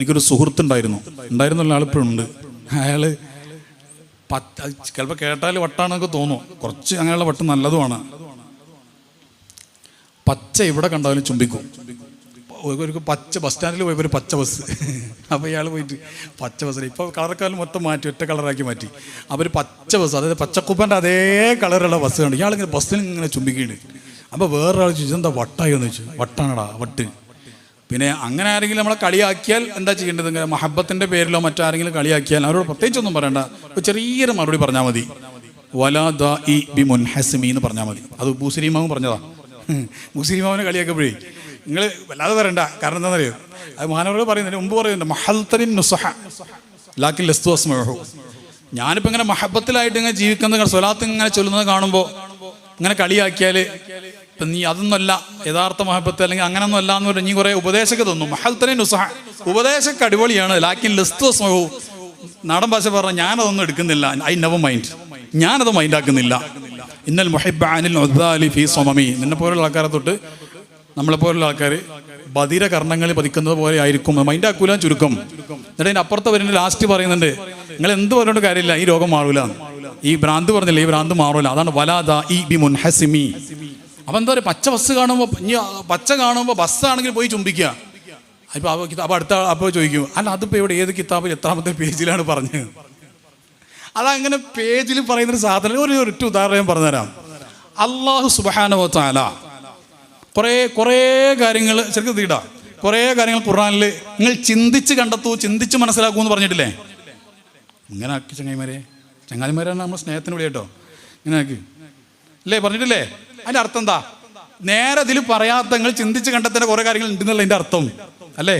എനിക്കൊരു സുഹൃത്തുണ്ടായിരുന്നു. ഉണ്ടായിരുന്നുള്ള ആളിപ്പോഴും ഉണ്ട്. അയാൾ പത്ത് ചിലപ്പോൾ കേട്ടാൽ വട്ടാണെന്നൊക്കെ തോന്നും. കുറച്ച് അങ്ങനെയുള്ള വട്ട് നല്ലതുമാണ്. പച്ച എവിടെ കണ്ടാലും ചുംബിക്കും. ഒരു ഒരു പച്ച ബസ് സ്റ്റാൻഡിൽ പോയപ്പോൾ ഒരു പച്ച ബസ് അപ്പോൾ ഇയാൾ പോയിട്ട് പച്ച ബസ്സിൽ ഇപ്പോൾ കളറൊക്കെ മൊത്തം മാറ്റി ഒറ്റ കളറാക്കി മാറ്റി. അവർ പച്ച ബസ് അതായത് പച്ചക്കുപ്പന്റെ അതേ കളറുള്ള ബസ് കണ്ടു. ഇയാളിങ്ങനെ ബസ്സിൽ ഇങ്ങനെ ചുംബിക്കുകയാണ് അപ്പോൾ വേറൊരാൾ ചോദിച്ചു എന്താ വട്ടായി? എന്ന് ചോദിച്ചു. വട്ടാണടാ വട്ട്. പിന്നെ അങ്ങനെ ആരെങ്കിലും നമ്മളെ കളിയാക്കിയാൽ എന്താ ചെയ്യേണ്ടത്? മഹബത്തിന്റെ പേരിലോ മറ്റാരെങ്കിലും കളിയാക്കിയാൽ അവരോട് പ്രത്യേകിച്ചൊന്നും പറയണ്ട. ചെറിയൊരു മറുപടി പറഞ്ഞാൽ മതി. വലാ ബി എന്ന് പറഞ്ഞാൽ മതി. അത് ബൂസരിമാവും പറഞ്ഞതാ. ബൂസിരിമാവിനെ കളിയാക്കപ്പോഴേ നിങ്ങൾ വല്ലാതെ പറയണ്ട. കാരണം എന്താണെന്നറിയോ? അത് മാനവരോട് പറയുന്നുണ്ട്. മുമ്പ് പറയുന്നുണ്ട് മഹൽത്തരിൻ നുസഹ. ഞാനിപ്പോൾ ഇങ്ങനെ മഹബത്തിലായിട്ട് ഇങ്ങനെ ജീവിക്കുന്നത് സ്വലാത്ത് ഇങ്ങനെ ചൊല്ലുന്നത് കാണുമ്പോൾ ഇങ്ങനെ കളിയാക്കിയാൽ ഇപ്പം നീ അതൊന്നുമല്ല യഥാർത്ഥ മഹബത്ത് അല്ലെങ്കിൽ അങ്ങനൊന്നും അല്ല എന്ന് പറഞ്ഞാൽ നീ കുറേ ഉപദേശമൊക്കെ തന്നു. മഹൽത്തനെ നുസഹ. ഉപദേശമൊക്കെ അടിപൊളിയാണ്. ലാക്കിൻ ലിസ്തു അസ്മഹു നാടൻ ഭാഷ പറഞ്ഞ ഞാനതൊന്നും എടുക്കുന്നില്ല. ഐ നവ മൈൻഡ്. ഞാനത് മൈൻഡാക്കുന്നില്ല ഇന്നൽ മുഹിബ് അനിൽ അലി ഫി സൊമമി നിന്നെ പോലുള്ള ആൾക്കാരെ തൊട്ട് നമ്മളെ പോലുള്ള ആൾക്കാർ ബധിര കർണങ്ങളിൽ പതിക്കുന്നത് പോലെ ആയിരിക്കും. മൈൻഡാക്കൂല ചുരുക്കം. എന്നിട്ട് അതിന്റെ അപ്പുറത്ത് വരുന്ന ലാസ്റ്റ് പറയുന്നുണ്ട് നിങ്ങൾ എന്ത് പറഞ്ഞിട്ട് കാര്യമില്ല. ഈ രോഗം മാറൂല. ഈ ഭ്രാന്ത് പറഞ്ഞില്ല ഈ ഭ്രാന്ത് മാറൂല. അതാണ് വലാദ ഇ ബി മുൻഹസിമി. അപ്പം എന്താ പറയുക? പച്ച ബസ് കാണുമ്പോൾ ഇനി പച്ച കാണുമ്പോൾ ബസ്സാണെങ്കിൽ പോയി ചുംബിക്കുക. അപ്പോൾ അപ്പോൾ അടുത്ത അപ്പോൾ ചോദിക്കും അല്ല അതിപ്പോൾ ഇവിടെ ഏത് കിതാബ് എത്രാമത്തെ പേജിലാണ് പറഞ്ഞത്? അതങ്ങനെ പേജിൽ പറയുന്നൊരു സാധനം ഒരു ഒറ്റ ഉദാഹരണം പറഞ്ഞുതരാം. അള്ളാഹു സുബാനോ താല കുറേ കുറേ കാര്യങ്ങൾ ശരിക്കും തീടാ കുറേ കാര്യങ്ങൾ ഖുറാനിൽ നിങ്ങൾ ചിന്തിച്ച് കണ്ടെത്തൂ ചിന്തിച്ച് മനസ്സിലാക്കൂ എന്ന് പറഞ്ഞിട്ടില്ലേ? ഇങ്ങനെ ആക്കി ചങ്ങായിമാരെ. ചങ്ങാതിമാരാണ് നമ്മൾ സ്നേഹത്തിന് വിളി കേട്ടോ ഇങ്ങനെ ആക്കി. അല്ലേ പറഞ്ഞിട്ടില്ലേ? അതിന്റെ അർത്ഥം എന്താ? നേരെ ഇതിൽ പറയാത്ത നിങ്ങൾ ചിന്തിച്ച് കണ്ടെത്തേണ്ട കുറേ കാര്യങ്ങൾ ഉണ്ടെന്നുള്ള അതിന്റെ അർത്ഥം? അല്ലേ?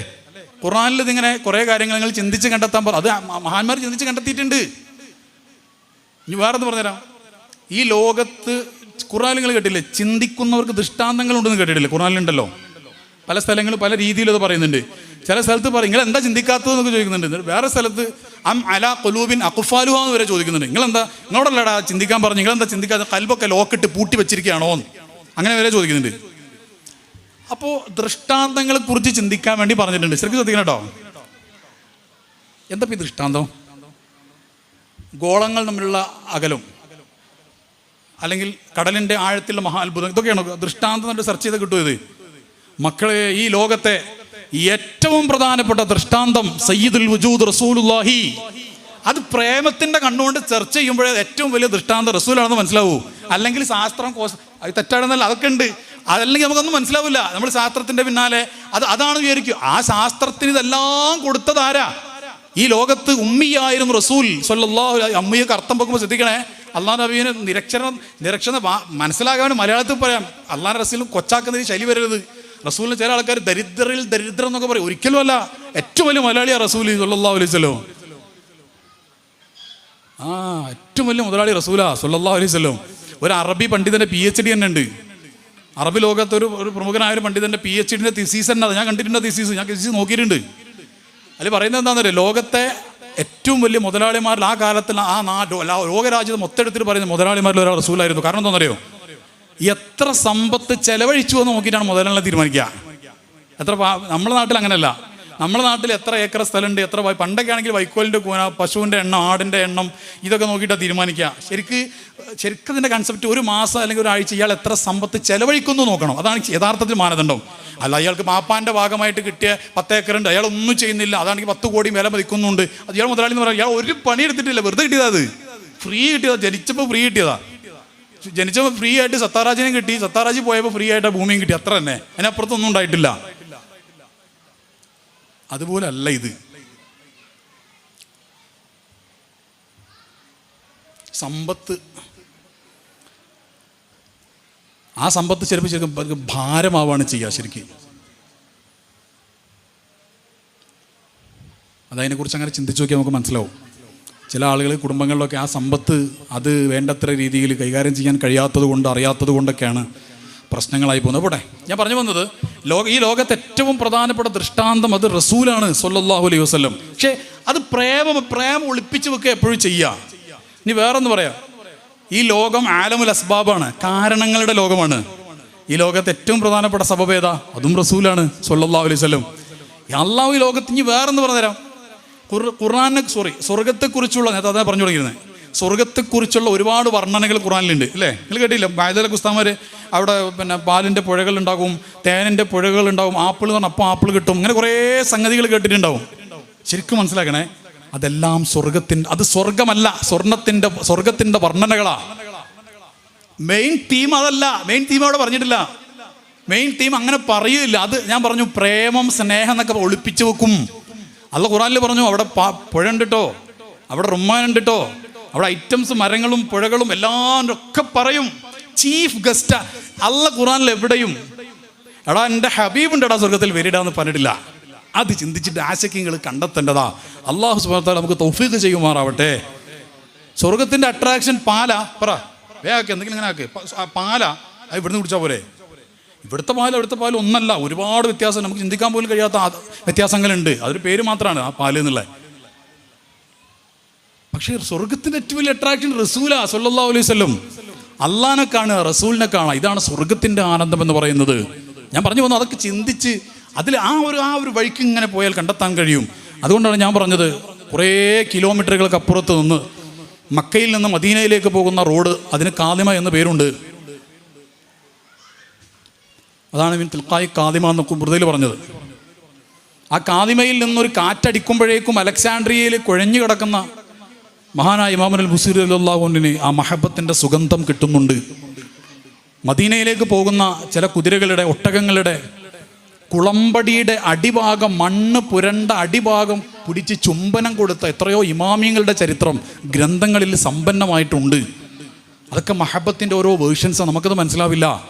ഖുറാനിൽ ഇതിങ്ങനെ കുറേ കാര്യങ്ങൾ നിങ്ങൾ ചിന്തിച്ച് കണ്ടെത്താൻ പറ അത് മഹാന്മാർ ചിന്തിച്ച് കണ്ടെത്തിയിട്ടുണ്ട്. ഇനി വേറെന്ന് പറഞ്ഞുതരാം? ഈ ലോകത്ത് ഖുറാൻ നിങ്ങൾ കേട്ടില്ലേ? ചിന്തിക്കുന്നവർക്ക് ദൃഷ്ടാന്തങ്ങൾ ഉണ്ടെന്ന് കേട്ടിട്ടില്ലേ? ഖുറാനിലുണ്ടല്ലോ പല സ്ഥലങ്ങളും പല രീതിയിലും അത് പറയുന്നുണ്ട്. ചില സ്ഥലത്ത് പറയും നിങ്ങൾ എന്താ ചിന്തിക്കാത്തതെന്നൊക്കെ ചോദിക്കുന്നുണ്ട്. വേറെ സ്ഥലത്ത് അം അല കൊലൂബിൻ അക്കുഫാലുഹ എന്ന് വരെ ചോദിക്കുന്നുണ്ട്. നിങ്ങളെന്താ നിങ്ങളോടല്ലടാ ചിന്തിക്കാൻ പറഞ്ഞു നിങ്ങളെന്താ ചിന്തിക്കാതെ കൽബൊക്കെ ലോക്കിട്ട് പൂട്ടി വെച്ചിരിക്കുകയാണോ എന്ന്? അങ്ങനെ വരെ ചോദിക്കുന്നുണ്ട്. അപ്പോൾ ദൃഷ്ടാന്തങ്ങളെ കുറിച്ച് ചിന്തിക്കാൻ വേണ്ടി പറഞ്ഞിട്ടുണ്ട്. ശരിക്കും ശ്രദ്ധിക്കണം കേട്ടോ. എന്താ ഈ ദൃഷ്ടാന്തം? ഗോളങ്ങൾ തമ്മിലുള്ള അകലും. അല്ലെങ്കിൽ കടലിന്റെ ആഴത്തിലുള്ള മഹാത്ഭുതം. ഇതൊക്കെയാണ് ദൃഷ്ടാന്തം സെർച്ച് ചെയ്ത് കിട്ടും ഇത്? മക്കളെ ഈ ലോകത്തെ ഏറ്റവും പ്രധാനപ്പെട്ട ദൃഷ്ടാന്തം സയ്യിദുൽ വജൂദ് റസൂലുല്ലാഹി അത് പ്രേമത്തിന്റെ കണ്ണുകൊണ്ട് ചർച്ച ചെയ്യുമ്പോഴേ ഏറ്റവും വലിയ ദൃഷ്ടാന്തം റസൂലാണെന്ന് മനസ്സിലാവൂ. അല്ലെങ്കിൽ ശാസ്ത്രം കോസ് അത് തെറ്റാണെന്നല്ല അതൊക്കെ ഉണ്ട്. അതല്ലെങ്കിൽ നമുക്കൊന്നും മനസ്സിലാവില്ല. നമ്മൾ ശാസ്ത്രത്തിന്റെ പിന്നാലെ. അത് അതാണ് വിചാരിക്കും ആ ശാസ്ത്രത്തിന് ഇതെല്ലാം കൊടുത്തതാരാ ഈ ലോകത്ത് ഉമ്മിയായിരുന്നു റസൂൽ അലൈഹി അമ്മയൊക്കെ അർത്ഥം വെക്കുമ്പോൾ ശ്രദ്ധിക്കണേ. അള്ളാഹ് നബീന് നിരക്ഷരം നിരക്ഷണ വാ- മനസ്സിലാകാൻ മലയാളത്തിൽ പറയാം. അള്ളാഹ് റസൂലും കൊച്ചാക്കുന്നതിന് ശൈലി വരരുത്. റസൂലിന് ചില ആൾക്കാർ ദരിദ്രരിൽ ദരിദ്രം എന്നൊക്കെ പറയും. ഒരിക്കലും അല്ല ഏറ്റവും വലിയ മലയാളിയാ റസൂൽ സുല്ലാ അലൈഹി സ്വലോ ആ ഏറ്റവും വലിയ മുതലാളി റസൂലാ സുല്ലാ അലൈഹി വസല്ലം. ഒരു അറബി പണ്ഡിതന്റെ പി എച്ച് ഡി തന്നെ ഉണ്ട്. അറബി ലോകത്ത് ഒരു ഒരു പ്രമുഖനായ ഒരു പണ്ഡിതന്റെ പി എച്ച് ഡിന്റെ തിസീസ് തന്നെ ഞാൻ കണ്ടിട്ടുണ്ട് തിസീസ് ഞാൻ തിസീസ് നോക്കിയിട്ടുണ്ട്. അതിൽ പറയുന്നത് എന്താണെന്നറിയോ? ലോകത്തെ ഏറ്റവും വലിയ മുതലാളിമാരിൽ ആ കാലത്തിൽ ആ നാ ലോകരാജ്യത്ത് മൊത്തം എടുത്തിട്ട് പറയുന്ന മുതലാളിമാരിൽ ഒരാൾ റസൂലായിരുന്നു. കാരണം എന്താണെന്നറിയോ? എത്ര സമ്പത്ത് ചെലവഴിച്ചു എന്ന് നോക്കിയിട്ടാണ് മുതലാളിനെ തീരുമാനിക്കുക. എത്ര നമ്മുടെ നാട്ടിൽ അങ്ങനെയല്ല. നമ്മുടെ നാട്ടിൽ എത്ര ഏക്കർ സ്ഥലമുണ്ട് എത്ര പണ്ടൊക്കെ ആണെങ്കിൽ വൈക്കോലിന്റെ കൂന പശുവിന്റെ എണ്ണം ആടിന്റെ എണ്ണം ഇതൊക്കെ നോക്കിയിട്ടാണ് തീരുമാനിക്കുക. ശരിക്ക് ശരിക്കും ഇതിന്റെ കൺസെപ്റ്റ് ഒരു മാസം അല്ലെങ്കിൽ ഒരാഴ്ച ഇയാൾ എത്ര സമ്പത്ത് ചെലവഴിക്കുന്നു നോക്കണം. അതാണ് യഥാർത്ഥത്തിൽ മാനദണ്ഡം. അല്ല അയാൾക്ക് മാപ്പാന്റെ ഭാഗമായിട്ട് കിട്ടിയ പത്ത് ഏക്കറുണ്ട് അയാൾ ഒന്നും ചെയ്യുന്നില്ല അതാണെങ്കിൽ പത്ത് കോടി വില മതിക്കുന്നുണ്ട്. അത് ഇയാൾ മുതലാളി എന്ന് പറയാം ഇയാൾ ഒരു പണി എടുത്തിട്ടില്ല വെറുതെ കിട്ടിയതാ അത്. ഫ്രീ കിട്ടിയതാ ജനിച്ചപ്പോൾ ഫ്രീ കിട്ടിയതാ. ജനിച്ചപ്പോൾ ഫ്രീ ആയിട്ട് സത്താറാജിനെ കിട്ടി. സത്താറാജി പോയപ്പോൾ ഫ്രീ ആയിട്ട് ഭൂമിയും കിട്ടി. അത്ര തന്നെ. അതിനപ്പുറത്തൊന്നും ഉണ്ടായിട്ടില്ല. അതുപോലെ അല്ല ഇത്. സമ്പത്ത്. ആ സമ്പത്ത് ചിലപ്പോൾ അവർക്ക് ഭാരമാവാണ് ചെയ്യുക ശരിക്കും. അതതിനെക്കുറിച്ച് അങ്ങനെ ചിന്തിച്ചു നോക്കിയാൽ നമുക്ക് മനസ്സിലാവും. ചില ആളുകൾ കുടുംബങ്ങളിലൊക്കെ ആ സമ്പത്ത് അത് വേണ്ടത്ര രീതിയിൽ കൈകാര്യം ചെയ്യാൻ കഴിയാത്തത് കൊണ്ട് അറിയാത്തത് കൊണ്ടൊക്കെയാണ് പ്രശ്നങ്ങളായി പോകുന്നത്. പോട്ടെ ഞാൻ പറഞ്ഞു വന്നത് ലോക ഈ ലോകത്തെ ഏറ്റവും പ്രധാനപ്പെട്ട ദൃഷ്ടാന്തം അത് റസൂലാണ് സൊല്ലാഹു അലൈഹി വസ്ലം പക്ഷേ അത് പ്രേമം പ്രേമം ഒളിപ്പിച്ച് വെക്കുക എപ്പോഴും ചെയ്യുക ഇനി വേറൊന്ന് പറയാം. ഈ ലോകം ആലമുൽ അസ്ബാബാണ് കാരണങ്ങളുടെ ലോകമാണ്. ഈ ലോകത്തെ ഏറ്റവും പ്രധാനപ്പെട്ട സബബേത അതും റസൂലാണ് സൊല്ലാഹു അലൈഹി വസല്ലം. അള്ളാഹു ഈ ലോകത്ത് ഇനി വേറെന്ന് പറഞ്ഞുതരാം. ഖുർആനെ സോറി സ്വർഗത്തെക്കുറിച്ചുള്ള നേരത്തെ അതാ പറഞ്ഞു തുടങ്ങിയിരുന്നത് സ്വർഗത്തെക്കുറിച്ചുള്ള ഒരുപാട് വർണനകൾ ഖുറാനിലുണ്ട് അല്ലേ നിങ്ങൾ കേട്ടില്ല? ബായതല കുസ്താമാർ അവിടെ പിന്നെ പാലിന്റെ പുഴകൾ ഉണ്ടാകും തേനിന്റെ പുഴകൾ ഉണ്ടാകും ആപ്പിൾ എന്ന് പറഞ്ഞാൽ അപ്പം ആപ്പിൾ കിട്ടും ഇങ്ങനെ കുറേ സംഗതികൾ കേട്ടിട്ടുണ്ടാവും. ശരിക്കും മനസ്സിലാക്കണേ അതെല്ലാം സ്വർഗത്തിന്റെ അത് സ്വർഗമല്ല സ്വർണത്തിന്റെ സ്വർഗത്തിന്റെ വർണനകളാ. മെയിൻ തീം അതല്ല മെയിൻ തീം അവിടെ പറഞ്ഞിട്ടില്ല. മെയിൻ തീം അങ്ങനെ പറയില്ല അത് ഞാൻ പറഞ്ഞു പ്രേമം സ്നേഹം എന്നൊക്കെ ഒളിപ്പിച്ചു വെക്കും. അല്ല ഖുറാനിൽ പറഞ്ഞു അവിടെ പുഴ ഉണ്ടിട്ടോ? അവിടെ റുമ്മാൻ ഉണ്ട് അവിടെ ഐറ്റംസ് മരങ്ങളും പുഴകളും എല്ലാം ഒക്കെ പറയും. Chief guest. അല്ല ഖുറാനിൽ എവിടെയും എടാ എന്റെ എടാ സ്വർഗത്തിൽ വരിടാന്ന് പറഞ്ഞിട്ടില്ല. അത് ചിന്തിച്ചിട്ട് ആശയ്ക്കങ്ങൾ കണ്ടെത്തേണ്ടതാ. അള്ളാഹു സുബാന നമുക്ക് തൗഫീഖ് ചെയ്യുമാറാവട്ടെ. സ്വർഗത്തിന്റെ അട്രാക്ഷൻ പാല. പറ വേഗം എന്തെങ്കിലും ഇങ്ങനെ ആക്ക്. പാലാ. പാല ഇവിടുന്ന് കുടിച്ചാൽ പോരെ. ഇവിടുത്തെ പാൽ അവിടുത്തെ പാൽ ഒന്നല്ല. ഒരുപാട് വ്യത്യാസം. നമുക്ക് ചിന്തിക്കാൻ പോലും കഴിയാത്ത വ്യത്യാസങ്ങളുണ്ട്. അതൊരു പേര് മാത്രമാണ് ആ പാൽ എന്നുള്ളത് പക്ഷേ സ്വർഗത്തിന്റെ ഏറ്റവും വലിയ അട്രാക്ഷൻ റസൂല സല്ലാ അലൈഹി വസല്ലം. അള്ളാനെ കാണുക റസൂലിനെ കാണുക. ഇതാണ് സ്വർഗത്തിന്റെ ആനന്ദം എന്ന് പറയുന്നത്. ഞാൻ പറഞ്ഞു വന്നു അതൊക്കെ ചിന്തിച്ച് അതിൽ ആ ഒരു ആ ഒരു വഴിക്ക് ഇങ്ങനെ പോയാൽ കണ്ടെത്താൻ കഴിയും. അതുകൊണ്ടാണ് ഞാൻ പറഞ്ഞത് കുറേ കിലോമീറ്ററുകൾക്ക് അപ്പുറത്ത് നിന്ന് മക്കയിൽ നിന്ന് മദീനയിലേക്ക് പോകുന്ന റോഡ് അതിന് കാലിമ എന്ന പേരുണ്ട്. അതാണ് ഇവൻ തിൽക്കായി കാതിമ എന്ന് മൃതയിൽ പറഞ്ഞത്. ആ കാതിമയിൽ നിന്നൊരു കാറ്റടിക്കുമ്പോഴേക്കും അലക്സാണ്ട്രിയയിൽ കുഴഞ്ഞു കിടക്കുന്ന മഹാനായ ഇമാമുൽ ബുസീർ അല്ലാഹുവിന് ആ മഹബത്തിന്റെ സുഗന്ധം കിട്ടുന്നുണ്ട്. മദീനയിലേക്ക് പോകുന്ന ചില കുതിരകളുടെ ഒട്ടകങ്ങളുടെ കുളമ്പടിയുടെ അടിഭാഗം മണ്ണ് പുരണ്ട അടിഭാഗം പിടിച്ച് ചുംബനം കൊടുത്ത എത്രയോ ഇമാമിയങ്ങളുടെ ചരിത്രം ഗ്രന്ഥങ്ങളിൽ സമ്പന്നമായിട്ടുണ്ട്. അതൊക്കെ മഹബത്തിന്റെ ഓരോ വേർഷൻസ് നമുക്കത് മനസ്സിലാവില്ല.